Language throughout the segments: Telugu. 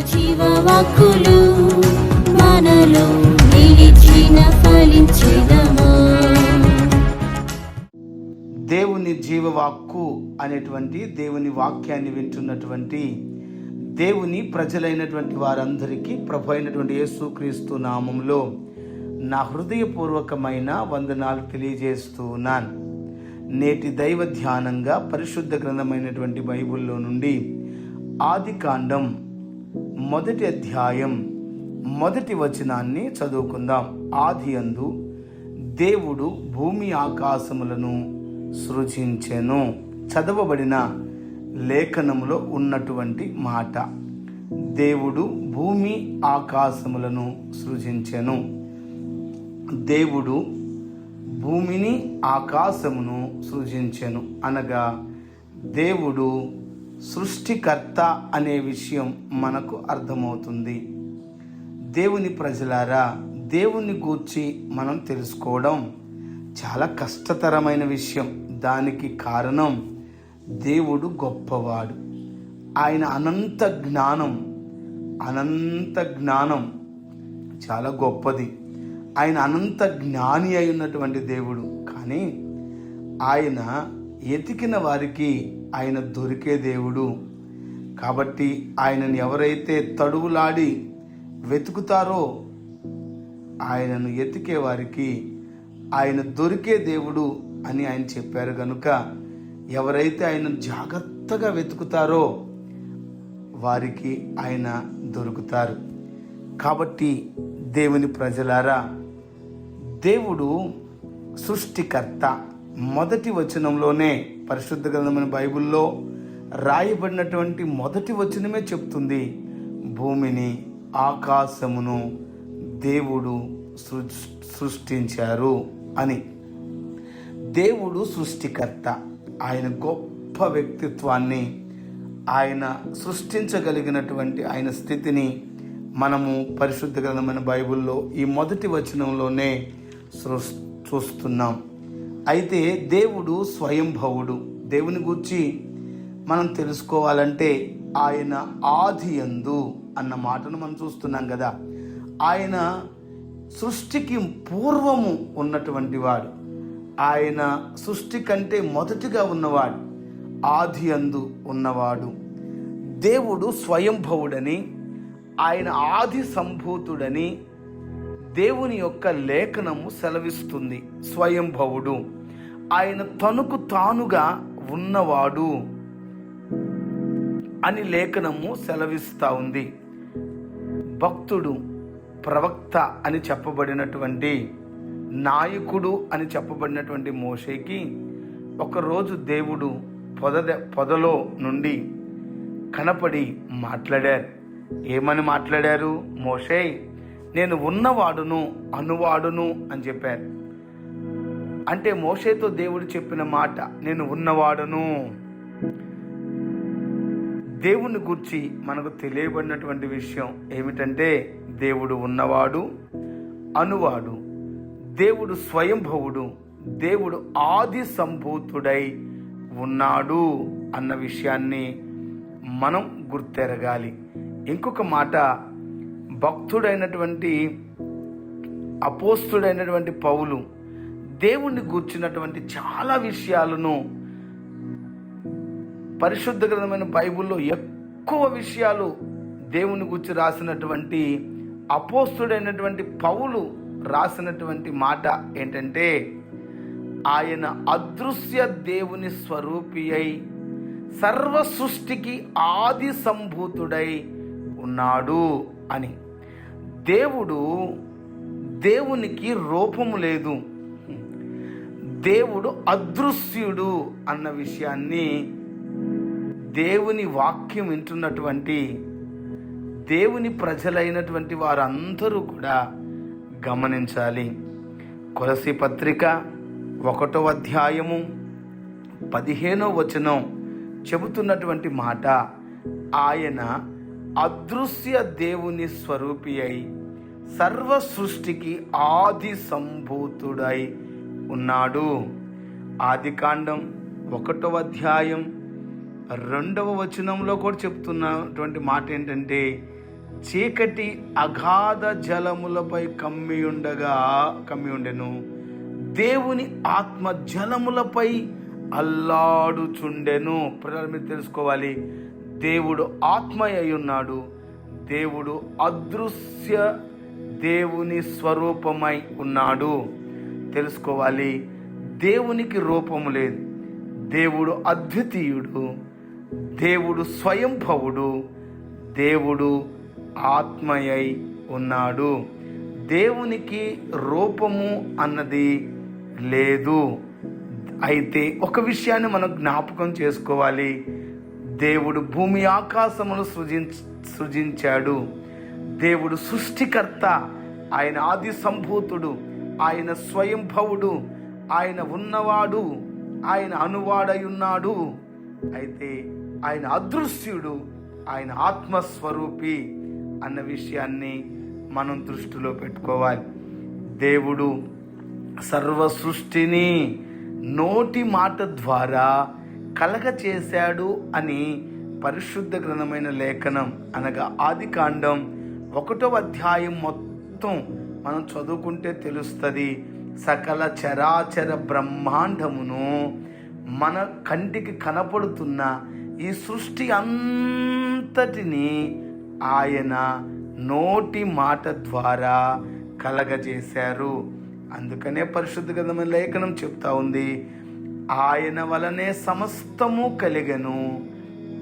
జీవవాక్కులు మనలో నిలిచిన దేవుని జీవవాక్కు అనేటువంటి దేవుని వాక్యాన్ని వింటున్నటువంటి దేవుని ప్రజలైనటువంటి వారందరికీ ప్రభు అయినటువంటి యేసుక్రీస్తు నామంలో నా హృదయపూర్వకమైన వందనాలు తెలియజేస్తూ ఉన్నాను. నేటి దైవ ధ్యానంగా పరిశుద్ధ గ్రంథమైనటువంటి బైబిల్లో నుండి ఆది కాండం మొదటి అధ్యాయం మొదటి వచనాన్ని చదువుకుందాం. ఆది అందు దేవుడు భూమి ఆకాశములను సృజించెను. చదవబడిన లేఖనములో ఉన్నటువంటి మాట. దేవుడు భూమి ఆకాశములను సృజించెను. దేవుడు భూమిని ఆకాశమును సృజించెను అనగా దేవుడు సృష్టికర్త అనే విషయం మనకు అర్థమవుతుంది. దేవుని ప్రజలారా దేవుని గూర్చి మనం తెలుసుకోవడం చాలా కష్టతరమైన విషయం. దానికి కారణం దేవుడు గొప్పవాడు. ఆయన అనంత జ్ఞానం అనంత జ్ఞానం చాలా గొప్పది. ఆయన అనంత జ్ఞాని అయి ఉన్నటువంటి దేవుడు. కానీ ఆయన ఎతికిన వారికి ఆయన దొరికే దేవుడు. కాబట్టి ఆయనను ఎవరైతే తడువులాడి వెతుకుతారో ఆయనను ఎతికే వారికి ఆయన దొరికే దేవుడు అని ఆయన చెప్పారు కనుక ఎవరైతే ఆయన జాగ్రత్తగా వెతుకుతారో వారికి ఆయన దొరుకుతారు. కాబట్టి దేవుని ప్రజలారా దేవుడు సృష్టికర్త. మొదటి వచనంలోనే పరిశుద్ధ గ్రంథమైన బైబిల్లో రాయబడినటువంటి మొదటి వచనమే చెప్తుంది భూమిని ఆకాశమును దేవుడు సృష్టించారు అని. దేవుడు సృష్టికర్త. ఆయన గొప్ప వ్యక్తిత్వాన్ని ఆయన సృష్టించగలిగినటువంటి ఆయన స్థితిని మనము పరిశుద్ధ గ్రంథమైన బైబిల్లో ఈ మొదటి వచనంలోనే సృ- చూస్తున్నాం. అయితే దేవుడు స్వయంభవుడు. దేవుని గూర్చి మనం తెలుసుకోవాలంటే ఆయన ఆది ఎందు అన్న మాటను మనం చూస్తున్నాం కదా ఆయన సృష్టికి పూర్వము ఉన్నటువంటి వాడు. ఆయన సృష్టి కంటే మొదటిగా ఉన్నవాడు. ఆది అందు ఉన్నవాడు. దేవుడు స్వయంభవుడని ఆయన ఆది సంభూతుడని దేవుని యొక్క లేఖనము సెలవిస్తుంది. స్వయంభవుడు. ఆయన తనకు తానుగా ఉన్నవాడు అని లేఖనము సెలవిస్తా ఉంది. భక్తుడు ప్రవక్త అని చెప్పబడినటువంటి నాయకుడు అని చెప్పబడినటువంటి మోషేకి ఒకరోజు దేవుడు పొద పొదలో నుండి కనపడి మాట్లాడారు. ఏమని మాట్లాడారు? మోషే నేను ఉన్నవాడును అనువాడును అని చెప్పారు. అంటే మోషేతో దేవుడు చెప్పిన మాట నేను ఉన్నవాడును. దేవుని గురించి మనకు తెలియబడినటువంటి విషయం ఏమిటంటే దేవుడు ఉన్నవాడు అనువాడు దేవుడు స్వయంభవుడు దేవుడు ఆది సంభూతుడై ఉన్నాడు అన్న విషయాన్ని మనం గుర్తెరగాలి. ఇంకొక మాట భక్తుడైనటువంటి అపోస్తుడైనటువంటి పౌలు దేవుణ్ణి గూర్చినటువంటి చాలా విషయాలను పరిశుద్ధ గ్రంథమైన బైబిల్లో ఎక్కువ విషయాలు దేవుని గురించి రాసినటువంటి అపోస్తుడైనటువంటి పౌలు రాసినటువంటి మాట ఏంటంటే ఆయన అదృశ్య దేవుని స్వరూపి అయి సర్వ సృష్టికి ఆది సంభూతుడై ఉన్నాడు అని. దేవుడు దేవునికి రూపము లేదు. దేవుడు అదృశ్యుడు అన్న విషయాన్ని దేవుని వాక్యం వింటున్నటువంటి దేవుని ప్రజలైనటువంటి వారందరూ కూడా గమనించాలి. కొలసి పత్రిక ఒకటో అధ్యాయము పదిహేనో వచనం చెబుతున్నటువంటి మాట ఆయన అదృశ్య దేవుని స్వరూపి అయి సర్వ సృష్టికి ఆది సంభూతుడై ఉన్నాడు. ఆదికాండం ఒకటవ అధ్యాయం రెండవ వచనంలో కూడా చెప్తున్నటువంటి మాట ఏంటంటే చీకటి అగాధ జలములపై కమ్మి ఉండగా కమ్మి ఉండెను. దేవుని ఆత్మ జలములపై అల్లాడుచుండెను. ప్రజలు మీరు తెలుసుకోవాలి. దేవుడు ఆత్మ ఉన్నాడు దేవుడు అదృశ్య దేవుని స్వరూపమై ఉన్నాడు. తెలుసుకోవాలి దేవునికి రూపము లేదు. దేవుడు అద్వితీయుడు. దేవుడు స్వయంభవుడు. దేవుడు ఆత్మయై ఉన్నాడు. దేవునికి రూపము అన్నది లేదు. అయితే ఒక విషయాన్ని మనం జ్ఞాపకం చేసుకోవాలి. దేవుడు భూమి ఆకాశమును సృజించ సృజించాడు. దేవుడు సృష్టికర్త ఆయన ఆది సంభూతుడు ఆయన స్వయంభవుడు ఆయన ఉన్నవాడు ఆయన అనువాడై ఉన్నాడు అయితే ఆయన అదృశ్యుడు ఆయన ఆత్మస్వరూపి అన్న విషయాన్ని మనం దృష్టిలో పెట్టుకోవాలి. దేవుడు సర్వ సృష్టిని నోటి మాట ద్వారా కలగ చేశాడు అని పరిశుద్ధ గ్రంథమైన లేఖనం అనగా ఆది కాండం ఒకటో అధ్యాయం మొత్తం మనం చదువుకుంటే తెలుస్తుంది. సకల చరాచర బ్రహ్మాండమును మన కంటికి కనపడుతున్న ఈ సృష్టి అంతటిని ఆయన నోటి మాట ద్వారా కలగజేశారు. అందుకనే పరిశుద్ధ గ్రంథమైన లేఖనం చెప్తా ఉంది. ఆయన వలనే సమస్తము కలిగను.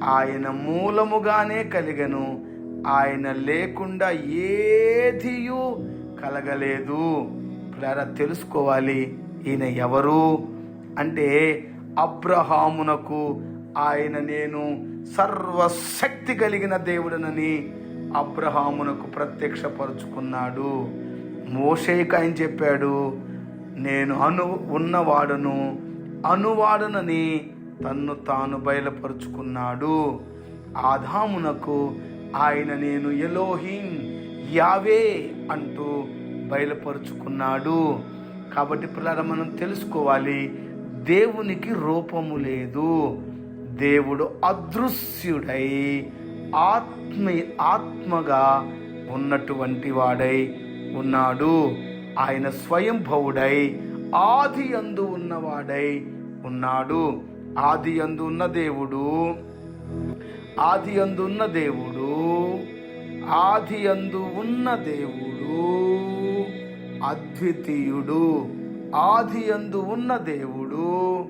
ఆయన మూలముగానే కలిగను. ఆయన లేకుండా ఏదియు కలగలేదు. పిల్లరా తెలుసుకోవాలి. ఈయన ఎవరు? అంటే అబ్రహామునకు ఆయన నేను సర్వశక్తి కలిగిన దేవుడనని అబ్రహామునకు ప్రత్యక్షపరుచుకున్నాడు. మోషేకి ఆయన చెప్పాడు నేను అను ఉన్నవాడును అనువాడనని తన్ను తాను బయలుపరుచుకున్నాడు. ఆదామునకు ఆయన నేను ఎలోహిం యావే అంటూ బయలుపరుచుకున్నాడు. కాబట్టి పిల్లల మనం తెలుసుకోవాలి దేవునికి రూపము లేదు. దేవుడు అదృశ్యుడై ఆత్మ ఆత్మగా ఉన్నటువంటి వాడై ఉన్నాడు. ఆయన స్వయంభవుడై ఆది అందు ఉన్నవాడై ఉన్నాడు. ఆది అందు ఉన్న దేవుడు ఆది అందు ఉన్న దేవుడు ఆది అందు ఉన్న దేవుడు అద్వితీయుడు. ఆది అందు ఉన్న దేవుడు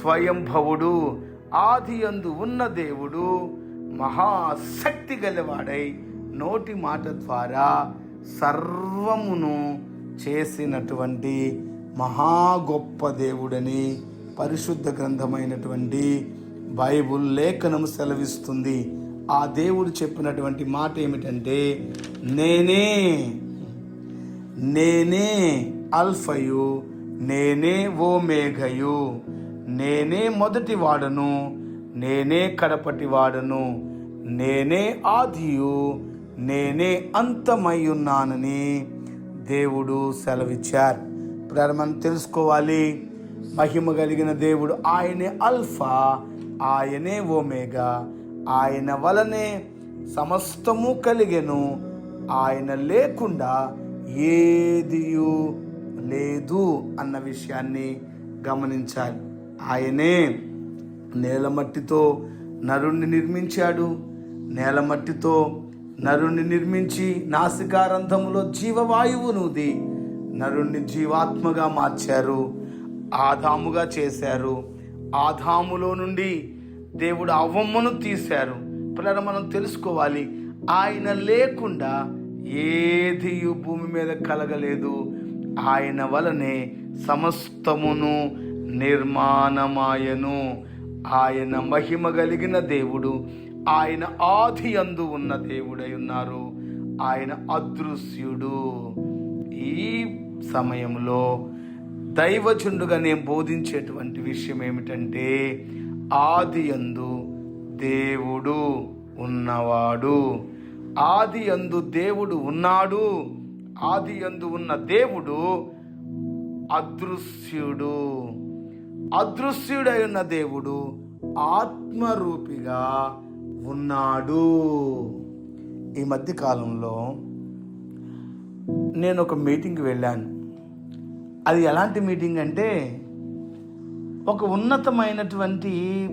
స్వయంభవుడు. ఆది అందు ఉన్న దేవుడు మహాశక్తి గలవాడై నోటి మాట ద్వారా సర్వమును చేసినటువంటి మహా గొప్ప దేవుడని పరిశుద్ధ గ్రంథమైనటువంటి బైబుల్ లేఖనం సెలవిస్తుంది. ఆ దేవుడు చెప్పినటువంటి మాట ఏమిటంటే నేనే నేనే అల్ఫయు నేనే ఓమేఘయు నేనే మొదటి వాడను నేనే కడపటి వాడను నేనే ఆదియు నేనే అంతమై ఉన్నానని దేవుడు సెలవిచ్చారు. ఇప్పుడు మనం తెలుసుకోవాలి. మహిమ కలిగిన దేవుడు ఆయనే అల్ఫా ఆయనే ఓమేగా ఆయన వలనే సమస్తము కలిగెను. ఆయన లేకుండా ఏదియు లేదు అన్న విషయాన్ని గమనించాలి. ఆయనే నేలమట్టితో నరుణ్ణి నిర్మించాడు. నేలమట్టితో నరుణ్ణి నిర్మించి నాసికారంధములో జీవవాయువునుది. నరుణ్ణి జీవాత్మగా మార్చారు ఆదాముగా చేశారు. ఆదాములో నుండి దేవుడు అవ్వమ్మను తీశారు. పిల్లలు మనం తెలుసుకోవాలి ఆయన లేకుండా ఏది భూమి మీద కలగలేదు. ఆయన వలనే సమస్తమును నిర్మాణమాయను. ఆయన మహిమ కలిగిన దేవుడు ఆయన ఆది అందు ఉన్న దేవుడై ఉన్నారు. ఆయన అదృశ్యుడు. ఈ సమయంలో దైవజుండుగా నేను బోధించేటువంటి విషయం ఏమిటంటే ఆది అందు దేవుడు ఉన్నవాడు. ఆది అందు దేవుడు ఉన్నాడు. ఆది అందు ఉన్న దేవుడు అదృశ్యుడు. అదృశ్యుడై ఉన్న దేవుడు ఆత్మరూపిగా ఉన్నాడు. ఈ మధ్య కాలంలో నేను ఒక మీటింగ్కి వెళ్ళాను. అది ఎలాంటి మీటింగ్ అంటే ఒక ఉన్నతమైనటువంటి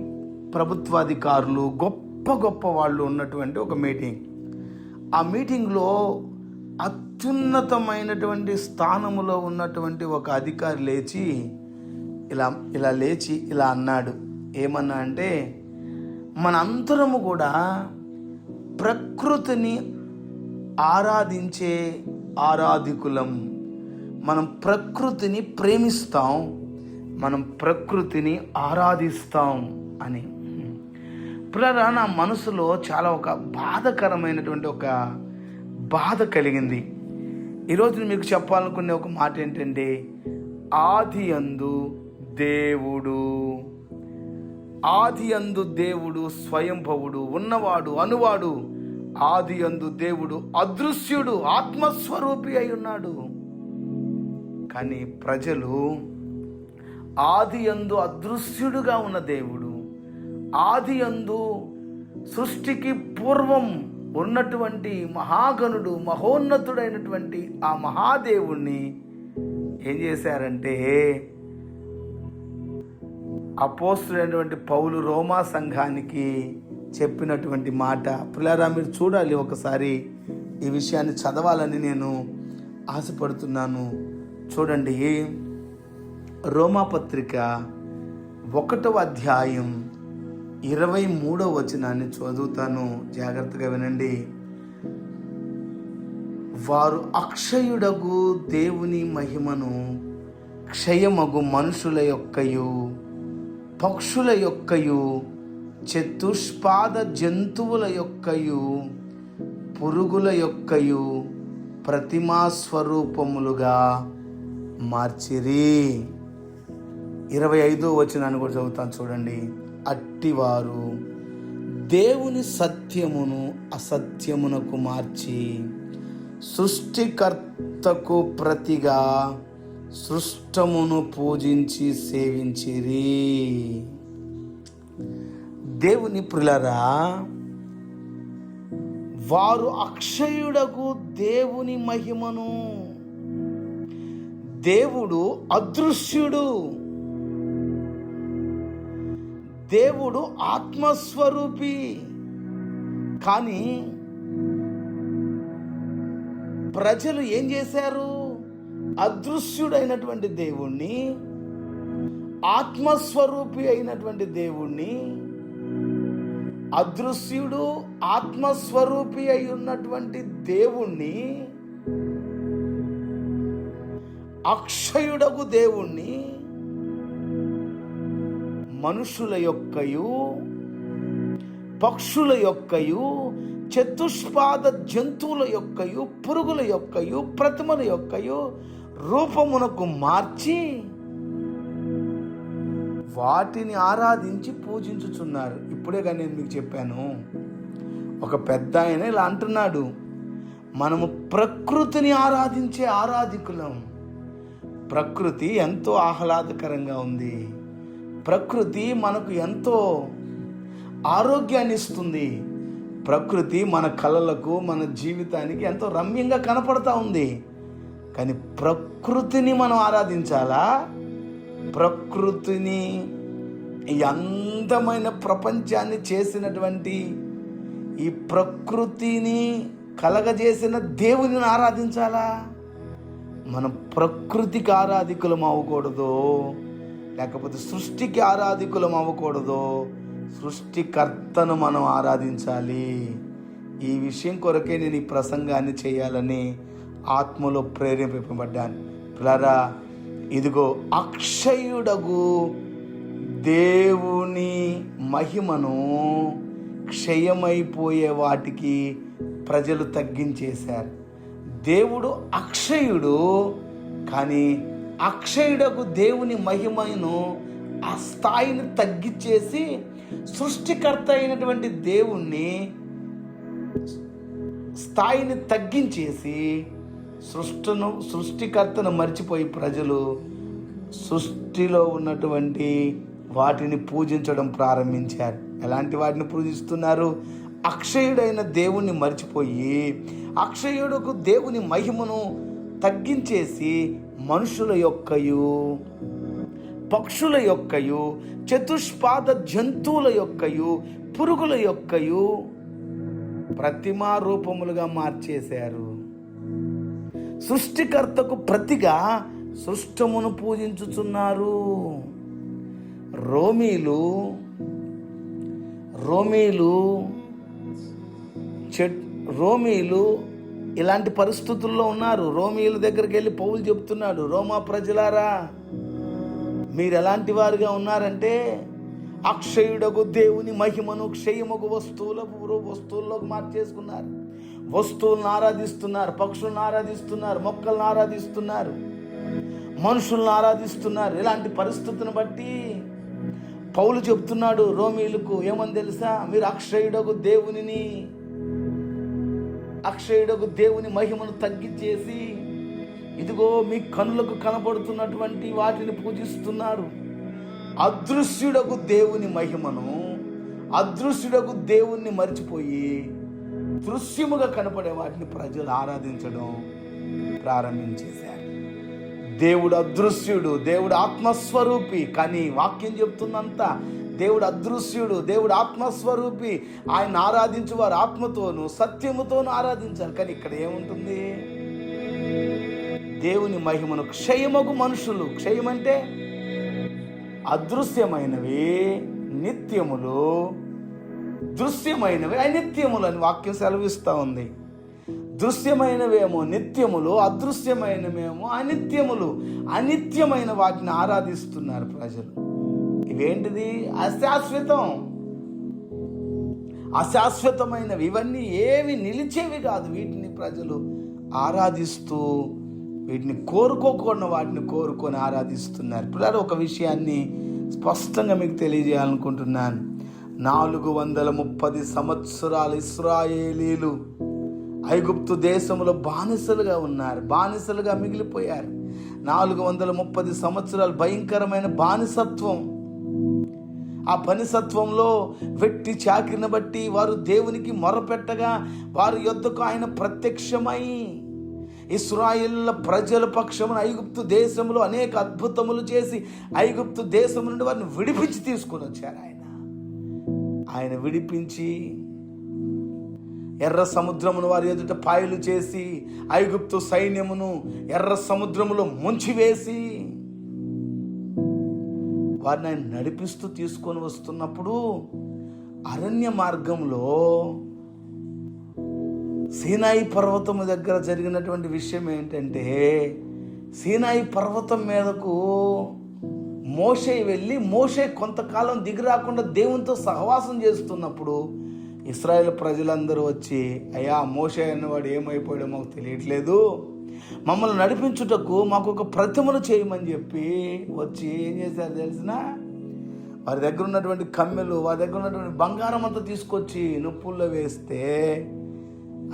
ప్రభుత్వాధికారులు గొప్ప గొప్ప వాళ్ళు ఉన్నటువంటి ఒక మీటింగ్. ఆ మీటింగ్లో అత్యున్నతమైనటువంటి స్థానములో ఉన్నటువంటి ఒక అధికారి లేచి ఇలా ఇలా లేచి ఇలా అన్నాడు. ఏమన్నా అంటే మనందరము కూడా ప్రకృతిని ఆరాధించే ఆరాధికులం. మనం ప్రకృతిని ప్రేమిస్తాం మనం ప్రకృతిని ఆరాధిస్తాం అని. పిల్లరా నా మనసులో చాలా ఒక బాధకరమైనటువంటి ఒక బాధ కలిగింది. ఈరోజు మీకు చెప్పాలనుకునే ఒక మాట ఏంటంటే ఆది అందు దేవుడు. ఆది అందు దేవుడు స్వయంభవుడు ఉన్నవాడు అనువాడు. ఆది అందు దేవుడు అదృశ్యుడు ఆత్మస్వరూపి అయి ఉన్నాడు. కానీ ప్రజలు ఆది అందు అదృశ్యుడుగా ఉన్న దేవుడు ఆది అందు సృష్టికి పూర్వం ఉన్నటువంటి మహాగణుడు మహోన్నతుడైనటువంటి ఆ మహాదేవుణ్ణి ఏం చేశారంటే అపోస్తుడైనటువంటి పౌలు రోమా సంఘానికి చెప్పినటువంటి మాట. పిల్లరా మీరు చూడాలి ఒకసారి ఈ విషయాన్ని చదవాలని నేను ఆశపడుతున్నాను. చూడండి. రోమా పత్రిక ఒకటవ అధ్యాయం ఇరవై మూడవ వచనాన్ని చదువుతాను. జాగ్రత్తగా వినండి. వారు అక్షయుడగు దేవుని మహిమను క్షయమగు మనుషుల యొక్కయు పక్షుల యొక్కయు చతుష్పాద జంతువుల యొక్కయు పురుగుల యొక్కయు ప్రతిమా స్వరూపములుగా మార్చిరి. ఇరవై ఐదో వచనాన్ని కూడా చదువుతాను చూడండి. అట్టివారు దేవుని సత్యమును అసత్యమునకు మార్చి సృష్టికర్తకు ప్రతిగా సృష్టమును పూజించి సేవించిరి. దేవుని ప్రిలరా వారు అక్షయుడకు దేవుని మహిమను. దేవుడు అదృశ్యుడు. దేవుడు ఆత్మస్వరూపి. కానీ ప్రజలు ఏం చేశారు? అదృశ్యుడైనటువంటి దేవుణ్ణి ఆత్మస్వరూపి అయినటువంటి దేవుణ్ణి అదృశ్యుడు ఆత్మస్వరూపి అయి ఉన్నటువంటి దేవుణ్ణి అక్షయుడగు దేవుణ్ణి మనుషుల యొక్కయు పక్షుల యొక్కయు చతుష్పాద జంతువుల యొక్కయు పురుగుల యొక్కయు ప్రతిమల యొక్కయు రూపమునకు మార్చి వాటిని ఆరాధించి పూజించుచున్నారు. ఇప్పుడేగా నేను మీకు చెప్పాను. ఒక పెద్ద ఆయన ఇలా అంటున్నాడు మనము ప్రకృతిని ఆరాధించే ఆరాధికులం. ప్రకృతి ఎంతో ఆహ్లాదకరంగా ఉంది. ప్రకృతి మనకు ఎంతో ఆరోగ్యాన్ని ఇస్తుంది. ప్రకృతి మన కళలకు మన జీవితానికి ఎంతో రమ్యంగా కనపడతా ఉంది. కానీ ప్రకృతిని మనం ఆరాధించాలా? ప్రకృతిని ఈ అందమైన ప్రపంచాన్ని చేసినటువంటి ఈ ప్రకృతిని కలగజేసిన దేవుని ఆరాధించాలా? మనం ప్రకృతికి ఆరాధికులం అవ్వకూడదు లేకపోతే సృష్టికి ఆరాధికులం అవ్వకూడదు. సృష్టికర్తను మనం ఆరాధించాలి. ఈ విషయం కొరకే నేను ఈ ప్రసంగాన్ని చేయాలని ఆత్మలో ప్రేరేపింపబడ్డాను. ప్లరా ఇదిగో అక్షయుడగు దేవుని మహిమను క్షయమైపోయే వాటికి ప్రజలు తగ్గించేశారు. దేవుడు అక్షయుడు కానీ అక్షయుడకు దేవుని మహిమను ఆ స్థాయిని తగ్గించేసి సృష్టికర్త అయినటువంటి దేవుణ్ణి స్థాయిని తగ్గించేసి సృష్టిను సృష్టికర్తను మర్చిపోయి ప్రజలు సృష్టిలో ఉన్నటువంటి వాటిని పూజించడం ప్రారంభించారు. ఎలాంటి వాటిని పూజిస్తున్నారు? అక్షయుడైన దేవుణ్ణి మర్చిపోయి అక్షయుడుకు దేవుని మహిమను తగ్గించేసి మనుషుల యొక్కయు పక్షుల యొక్కయు చతుష్పాద జంతువుల యొక్కయు పురుగుల యొక్కయు ప్రతిమా రూపములుగా మార్చేశారు. సృష్టికర్తకు ప్రతిగా సృష్టమును పూజించుచున్నారు. రోమీలు రోమీలు చెట్ రోమీలు ఇలాంటి పరిస్థితుల్లో ఉన్నారు. రోమీల దగ్గరికి వెళ్ళి పౌలు చెప్తున్నాడు రోమా ప్రజలారా మీరు ఎలాంటి వారుగా ఉన్నారంటే అక్షయుడకు దేవుని మహిమను క్షయముకు వస్తువుల వస్తువుల్లోకి మార్చేసుకున్నారు. వస్తువులను ఆరాధిస్తున్నారు పక్షులను ఆరాధిస్తున్నారు మొక్కలను ఆరాధిస్తున్నారు మనుషులను ఆరాధిస్తున్నారు. ఇలాంటి పరిస్థితిని బట్టి పౌలు చెప్తున్నాడు రోమీలకు ఏమని తెలుసా? మీరు అక్షయుడకు దేవునిని అక్షయుడకు దేవుని మహిమను తగ్గించేసి ఇదిగో మీ కనులకు కనబడుతున్నటువంటి వాటిని పూజిస్తున్నారు. అదృశ్యుడకు దేవుని మహిమను అదృశ్యుడకు దేవుణ్ణి మర్చిపోయి దృశ్యముగా కనపడే వాటిని ప్రజలు ఆరాధించడం ప్రారంభించేశారు. దేవుడు అదృశ్యుడు దేవుడు ఆత్మస్వరూపి. కానీ వాక్యం చెప్తుందంత దేవుడు అదృశ్యుడు దేవుడు ఆత్మస్వరూపి. ఆయన ఆరాధించు వారు ఆత్మతోను సత్యముతోను ఆరాధించాలి కానీ ఇక్కడ ఏముంటుంది? దేవుని మహిమను క్షయమగు మనుషులు. క్షయమంటే అదృశ్యమైనవి నిత్యములు దృశ్యమైనవి అనిత్యములు అని వాక్యం సెలవిస్తూ ఉంది. దృశ్యమైనవేమో నిత్యములు అదృశ్యమైనవేమో అనిత్యములు. అనిత్యమైన వాటిని ఆరాధిస్తున్నారు ప్రజలు. ఇవేంటిది? అశాశ్వతం. అశాశ్వతమైనవి. ఇవన్నీ ఏవి నిలిచేవి కాదు. వీటిని ప్రజలు ఆరాధిస్తూ వీటిని కోరుకోకుండా వాటిని కోరుకొని ఆరాధిస్తున్నారు. పిల్లలు ఒక విషయాన్ని స్పష్టంగా మీకు తెలియజేయాలనుకుంటున్నాను. నాలుగు వందల ముప్పది సంవత్సరాలు ఇస్రాయేలీలు ఐగుప్తు దేశంలో బానిసలుగా ఉన్నారు బానిసలుగా మిగిలిపోయారు. నాలుగు వందల ముప్పది సంవత్సరాలు భయంకరమైన బానిసత్వం. ఆ బానిసత్వంలో వెట్టి చాకిరిని బట్టి వారు దేవునికి మొరపెట్టగా వారి యొద్దకు ఆయన ప్రత్యక్షమై ఇస్రాయిల్ల ప్రజల పక్షమున ఐగుప్తు దేశంలో అనేక అద్భుతములు చేసి ఐగుప్తు దేశం నుండి వారిని విడిపించి తీసుకొని వచ్చారు ఆయన. ఆయన విడిపించి ఎర్ర సముద్రమును వారి ఎదుట పాయలు చేసి ఐగుప్తు సైన్యమును ఎర్ర సముద్రములో ముంచివేసి వారిని ఆయన నడిపిస్తూ తీసుకొని వస్తున్నప్పుడు అరణ్య మార్గంలో సీనాయి పర్వతము దగ్గర జరిగినటువంటి విషయం ఏంటంటే సీనాయి పర్వతం మీదకు మోషే వెళ్ళి మోషే కొంతకాలం దిగి రాకుండా దేవునితో సహవాసం చేస్తున్నప్పుడు ఇస్రాయేల్ ప్రజలందరూ వచ్చి అయ్యా మోషే అన్నవాడు ఏమైపోయాడో మాకు తెలియట్లేదు. మమ్మల్ని నడిపించుటకు మాకు ఒక ప్రతిమను చేయమని చెప్పి వచ్చి ఏం చేశారు తెలిసిన? వారి దగ్గర ఉన్నటువంటి కమ్మెలు వారి దగ్గర ఉన్నటువంటి బంగారం అంతా తీసుకొచ్చి నొప్పుల్లో వేస్తే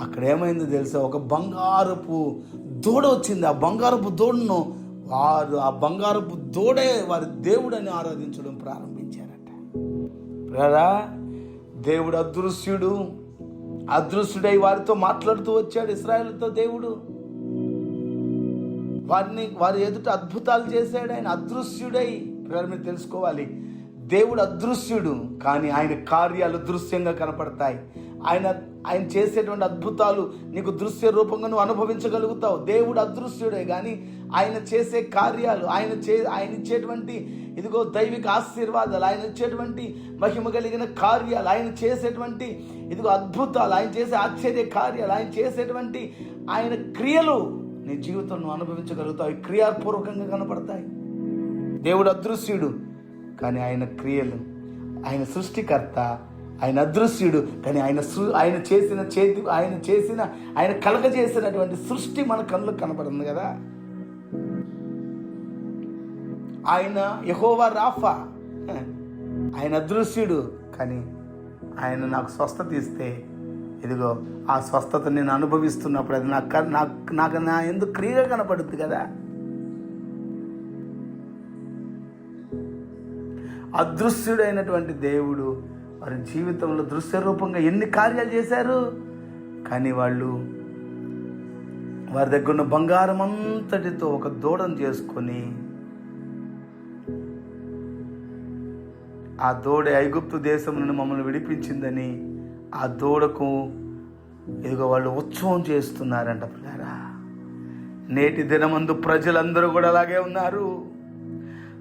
అక్కడ ఏమైందో తెలుసా? ఒక బంగారపు దూడ వచ్చింది. ఆ బంగారపు దూడను వారు ఆ బంగారపు దూడే వారి దేవుడని ఆరాధించడం ప్రారంభించారట. రారా దేవుడు అదృశ్యుడు. అదృశ్యుడై వారితో మాట్లాడుతూ వచ్చాడు ఇస్రాయల్తో దేవుడు. వారిని వారి ఎదుట అద్భుతాలు చేశాడు. ఆయన అదృశ్యుడై పిల్లలు మీరు తెలుసుకోవాలి. దేవుడు అదృశ్యుడు కానీ ఆయన కార్యాలు దృశ్యంగా కనపడతాయి. ఆయన ఆయన చేసేటువంటి అద్భుతాలు నీకు దృశ్య రూపంగా నువ్వు అనుభవించగలుగుతావు. దేవుడు అదృశ్యుడే కానీ ఆయన చేసే కార్యాలు ఆయన చే ఆయన ఇచ్చేటువంటి ఇదిగో దైవిక ఆశీర్వాదాలు. ఆయన ఇచ్చేటువంటి మహిమ కలిగిన కార్యాలు ఆయన చేసేటువంటి ఇదిగో అద్భుతాలు ఆయన చేసే ఆశ్చర్య కార్యాలు ఆయన చేసేటువంటి ఆయన క్రియలు నీ జీవితం అనుభవించగలుగుతావు. అవి క్రియాపూర్వకంగా కనపడతాయి. దేవుడు అదృశ్యుడు కానీ ఆయన క్రియలు ఆయన సృష్టికర్త ఆయన అదృశ్యుడు కానీ ఆయన సృ ఆయన చేసిన చేతి ఆయన చేసిన ఆయన కలగ చేసినటువంటి సృష్టి మన కళ్ళకు కనపడుతుంది కదా. ఆయన యహోవా రాఫా. ఆయన అదృశ్యుడు కానీ ఆయన నాకు స్వస్థత ఇస్తే ఇదిగో ఆ స్వస్థత నేను అనుభవిస్తున్నప్పుడు అది నాకు నాకు నాకు నా ఎందుకు క్రియగా కనపడుద్ది కదా. అదృశ్యుడైనటువంటి దేవుడు వారి జీవితంలో దృశ్య రూపంగా ఎన్ని కార్యాలు చేశారు? కానీ వాళ్ళు వారి దగ్గర ఉన్న బంగారం అంతటితో ఒక దూడను చేసుకొని ఆ దూడ ఐగుప్తు దేశం నుండి మమ్మల్ని విడిపించిందని ఆ దూడకు ఇదిగో వాళ్ళు ఉత్సవం చేస్తున్నారంట పిల్లారా. నేటి దినమందు ప్రజలందరూ కూడా అలాగే ఉన్నారు.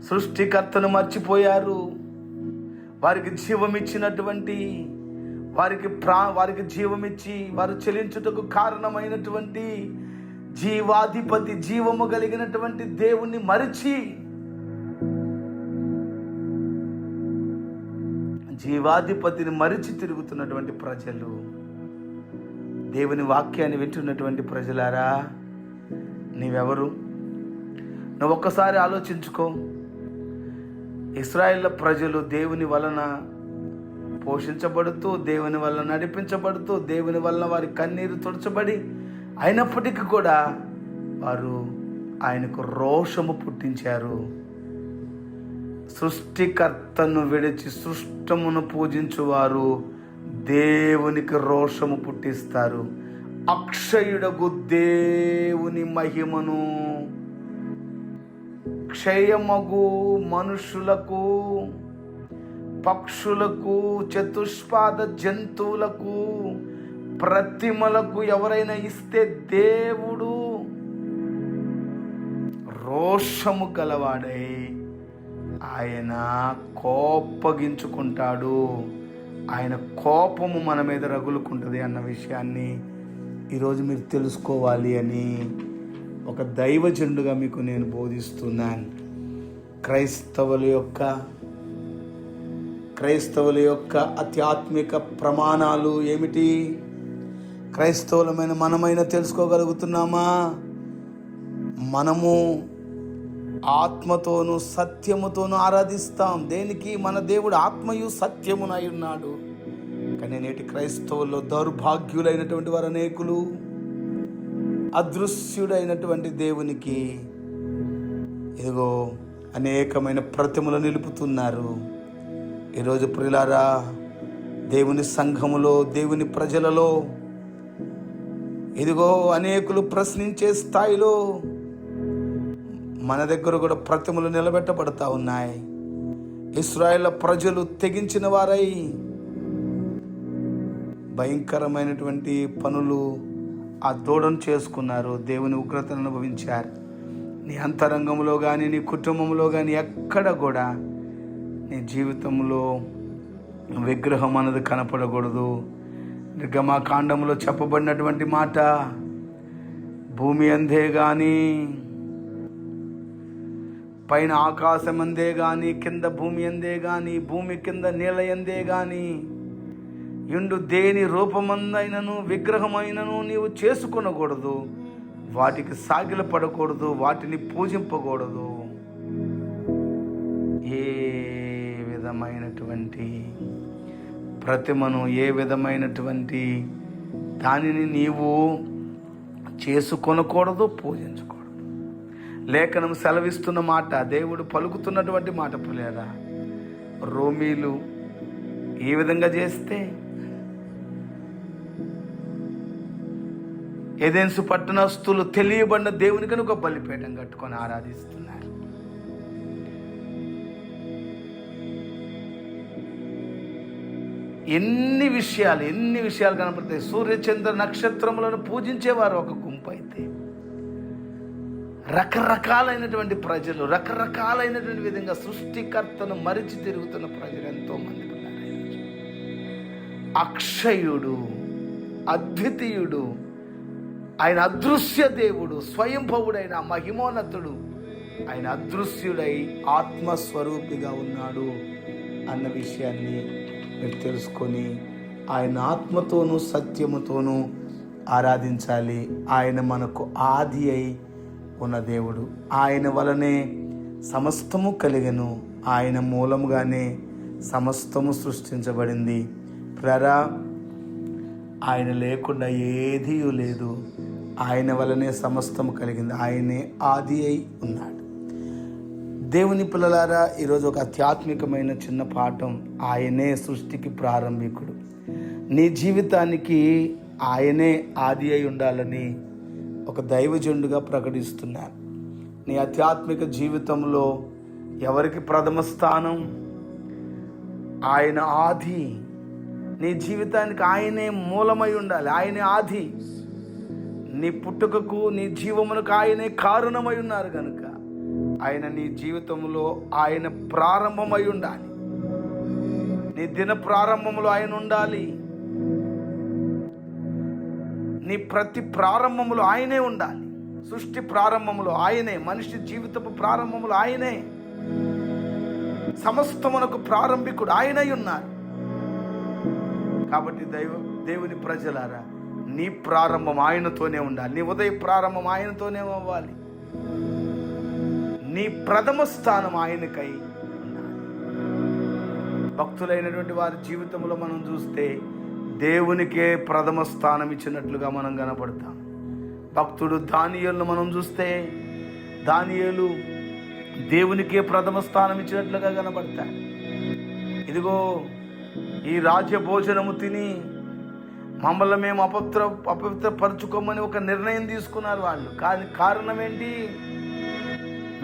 సృష్టికర్తను మర్చిపోయారు. వారికి జీవం ఇచ్చినటువంటి వారికి ప్రా వారికి జీవమిచ్చి వారు చెలించుటకు కారణమైనటువంటి జీవాధిపతి జీవము కలిగినటువంటి దేవుణ్ణి మరిచి జీవాధిపతిని మరిచి తిరుగుతున్నటువంటి ప్రజలు. దేవుని వాక్యాన్ని వింటున్నటువంటి ప్రజలారా నీవెవరు? నువ్వు ఒక్కసారి ఆలోచించుకో. ఇస్రాయేల్ ప్రజలు దేవుని వలన పోషించబడుతూ దేవుని వలన నడిపించబడుతూ దేవుని వలన వారి కన్నీరు తుడచబడి అయినప్పటికీ కూడా వారు ఆయనకు రోషము పుట్టించారు. సృష్టికర్తను విడిచి సృష్టమును పూజించువారు. దేవునికి రోషము పుట్టిస్తారు. అక్షయుడగు దేవుని మహిమను. క్షయమగు మనుషులకు పక్షులకు చతుష్పాద జంతువులకు ప్రతిమలకు ఎవరైనా ఇస్తే దేవుడు రోషము గలవాడై ఆయన కోపగించుకుంటాడు. ఆయన కోపము మన మీద రగులుకుంటుంది అన్న విషయాన్ని ఈరోజు మీరు తెలుసుకోవాలి అని ఒక దైవజనుడుగా మీకు నేను బోధిస్తున్నాను. క్రైస్తవుల యొక్క క్రైస్తవుల యొక్క ఆధ్యాత్మిక ప్రమాణాలు ఏమిటి? క్రైస్తవులమైన మనమైనా తెలుసుకోగలుగుతున్నామా? మనము ఆత్మతోను సత్యముతోను ఆరాధిస్తాం. దేనికి? మన దేవుడు ఆత్మయు సత్యమునై ఉన్నాడు. కానీ నేటి క్రైస్తవుల్లో దౌర్భాగ్యులైనటువంటి వారు అనేకులు అదృశ్యుడైనటువంటి దేవునికి ఇదిగో అనేకమైన ప్రతిమలు నిలుపుతున్నారు. ఈరోజు ప్రిలారా దేవుని సంఘములో దేవుని ప్రజలలో ఇదిగో అనేకులు ప్రశ్నించే స్థాయిలో మన దగ్గర కూడా ప్రతిమలు నిలబెట్టబడతా ఉన్నాయి. ఇస్రాయేల్ ప్రజలు తెగించిన వారై భయంకరమైనటువంటి పనులు ఆ దూడను చేసుకున్నారు. దేవుని ఉగ్రతను అనుభవించారు. నీ అంతరంగంలో కానీ నీ కుటుంబంలో కానీ ఎక్కడ కూడా నీ జీవితంలో విగ్రహం అన్నది కనపడకూడదు. నిర్గమాకాండంలో చెప్పబడినటువంటి మాట భూమి అందే కానీ పైన ఆకాశం అందే గాని కింద భూమి అందే గాని భూమి కింద నీళ్ళ ఎందే గాని ఎండు దేని రూపమందైనను విగ్రహమైనను నీవు చేసుకొనకూడదు. వాటికి సాగిల పడకూడదు వాటిని పూజింపకూడదు. ఏ విధమైనటువంటి ప్రతిమను ఏ విధమైనటువంటి దానిని నీవు చేసుకొనకూడదు పూజించకూడదు. లేఖనం సెలవిస్తున్న మాట దేవుడు పలుకుతున్నటువంటి మాట పులేరా రోమీలు ఏ విధంగా చేస్తే? ఏదెన్సు పట్టణస్తులు తెలియబడిన దేవుని ఒక బలిపీఠం కట్టుకొని ఆరాధిస్తున్నారు. ఎన్ని విషయాలు ఎన్ని విషయాలు కనపడతాయి. సూర్యచంద్ర నక్షత్రములను పూజించేవారు ఒక గుంపు అయితే. రకరకాలైనటువంటి ప్రజలు రకరకాలైనటువంటి విధంగా సృష్టికర్తను మరిచి తిరుగుతున్న ప్రజలు ఎంతో మంది ఉన్నారు. అక్షయుడు అద్వితీయుడు ఆయన అదృశ్య దేవుడు స్వయంభవుడైన మహిమోన్నతుడు ఆయన అదృశ్యుడై ఆత్మస్వరూపిగా ఉన్నాడు అన్న విషయాన్ని మీరు తెలుసుకొని ఆయన ఆత్మతోనూ సత్యముతోనూ ఆరాధించాలి. ఆయన మనకు ఆది అయి ఉన్న దేవుడు. ఆయన వలనే సమస్తము కలిగను. ఆయన మూలముగానే సమస్తము సృష్టించబడింది. ప్రరా ఆయన లేకుండా ఏదీ లేదు. ఆయన వలనే సమస్తము కలిగింది. ఆయనే ఆది అయి ఉన్నాడు. దేవుని పిల్లలారా ఈరోజు ఒక ఆధ్యాత్మికమైన చిన్న పాఠం ఆయనే సృష్టికి ప్రారంభికుడు. నీ జీవితానికి ఆయనే ఆది అయి ఉండాలని ఒక దైవజండుగా ప్రకటిస్తున్నాను నీ ఆధ్యాత్మిక జీవితంలో ఎవరికి ప్రథమ స్థానం? ఆయన ఆది. నీ జీవితానికి ఆయనే మూలమై ఉండాలి. ఆయనే ఆది. నీ పుట్టుకకు నీ జీవమునకు ఆయనే కారణమై ఉన్నారు కనుక ఆయన నీ జీవితంలో ఆయన ప్రారంభమై ఉండాలి. నీ దిన ప్రారంభంలో ఆయన ఉండాలి. నీ ప్రతి ప్రారంభములు ఆయనే ఉండాలి. సృష్టి ప్రారంభములో ఆయనే మనిషి జీవితపు ప్రారంభములు ఆయనే. సమస్తమునకు ప్రారంభికుడు ఆయనై ఉన్నారు. కాబట్టి దైవ దేవుని ప్రజలారా నీ ప్రారంభం ఆయనతోనే ఉండాలి. నీ ఉదయ ప్రారంభం ఆయనతోనే అవ్వాలి. నీ ప్రథమ స్థానం ఆయనకై భక్తులైనటువంటి వారి జీవితంలో మనం చూస్తే దేవునికే ప్రథమ స్థానం ఇచ్చినట్లుగా మనం కనపడతాం. భక్తుడు దానియలను మనం చూస్తే దానియలు దేవునికే ప్రథమ స్థానం ఇచ్చినట్లుగా కనబడతాడు ఇదిగో ఈ రాజ్య భోజనము తిని మమ్మల్ని మేము అపవిత్ర అపవిత్రపరచుకోమని ఒక నిర్ణయం తీసుకున్నారు వాళ్ళు. కానీ కారణం ఏంటి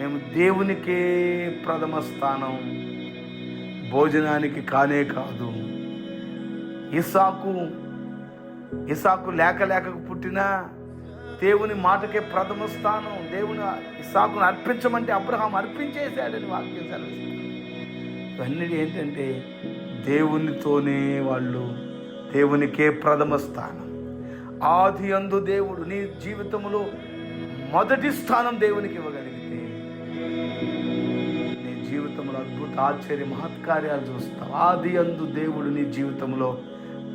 మేము దేవునికే ప్రథమ స్థానం. భోజనానికి కానే కాదు. ఇసాకు ఇసాకు లేక లేకకు పుట్టిన దేవుని మాటకే ప్రథమ స్థానం దేవుని ఇసాకును అర్పించమంటే అబ్రహాం అర్పించేశాడని వాక్యం సెలవిస్తుంది. ఇవన్నీ ఏంటంటే దేవునితోనే వాళ్ళు దేవునికే ప్రథమ స్థానం. ఆది అందు దేవుడు నీ జీవితంలో మొదటి స్థానం దేవునికి ఇవ్వగలిగితే నీ జీవితంలో అద్భుత ఆశ్చర్య మహత్కార్యాలు చూస్తావు. ఆది అందు దేవుడు నీ జీవితంలో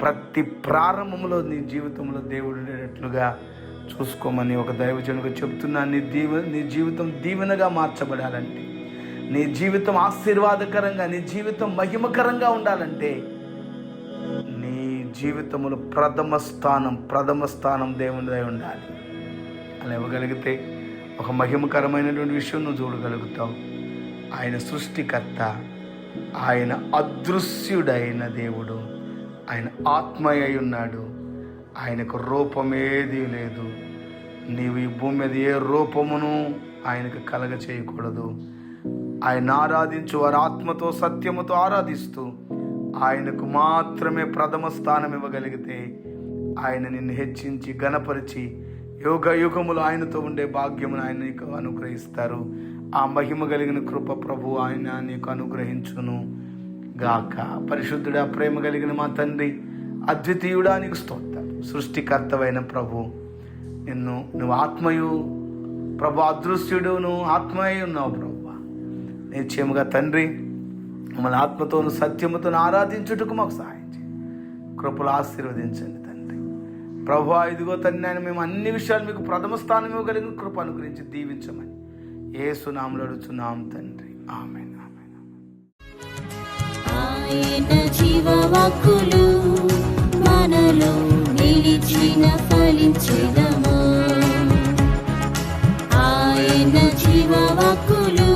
ప్రతి ప్రారంభంలో నీ జీవితంలో దేవుడు ఉండేటట్లుగా చూసుకోమని ఒక దైవజనుగా చెప్తున్నాను నీ దీవ నీ జీవితం దీవెనగా మార్చబడాలంటే నీ జీవితం ఆశీర్వాదకరంగా నీ జీవితం మహిమకరంగా ఉండాలంటే నీ జీవితంలో ప్రథమ స్థానం ప్రథమ స్థానం దేవునిదై ఉండాలి. అలా ఇవ్వగలిగితే ఒక మహిమకరమైనటువంటి విషయం నువ్వు చూడగలుగుతావు. ఆయన సృష్టికర్త ఆయన అదృశ్యుడైన దేవుడు. ఆయన ఆత్మయ్య ఉన్నాడు. ఆయనకు రూపమేది లేదు. నీవు ఈ భూమి మీద ఏ రూపమును ఆయనకు కలగ చేయకూడదు. ఆయన ఆరాధించు వారు ఆత్మతో సత్యముతో ఆరాధిస్తూ ఆయనకు మాత్రమే ప్రథమ స్థానం ఇవ్వగలిగితే ఆయన నిన్ను హెచ్చించి గణపరిచి యోగ యుగములు ఆయనతో ఉండే భాగ్యమును ఆయన నీకు అనుగ్రహిస్తారు. ఆ మహిమ కలిగిన కృప ప్రభు ఆయన నీకు అనుగ్రహించును. గాక. పరిశుద్ధుడా ప్రేమ కలిగిన మా తండ్రి అద్వితీయుడా నీకు స్తోత్రం. సృష్టికర్తవైన ప్రభు నిన్ను నువ్వు ఆత్మయు ప్రభు అదృశ్యుడు నువ్వు ఆత్మయ్య ఉన్నావు ప్రభు. నిశ్చయముగా తండ్రి మమ్మల్ని ఆత్మతోను సత్యముతోను ఆరాధించుటకు మాకు సహాయం చేయండి కృపలు ఆశీర్వదించండి తండ్రి. ప్రభు ఇదిగో తండ్రి ఆయన మేము అన్ని విషయాలు మీకు ప్రథమ స్థానం ఇవ్వగలిగిన కృప అనుగ్రహించి దీవించమని. ఏ సునాములు అడుగుతున్నాం తండ్రి. ఆమె ఆయన జీవవాక్కులు మనలో నిలిచిన ఫలించిదమా ఆయన జీవవాక్కులు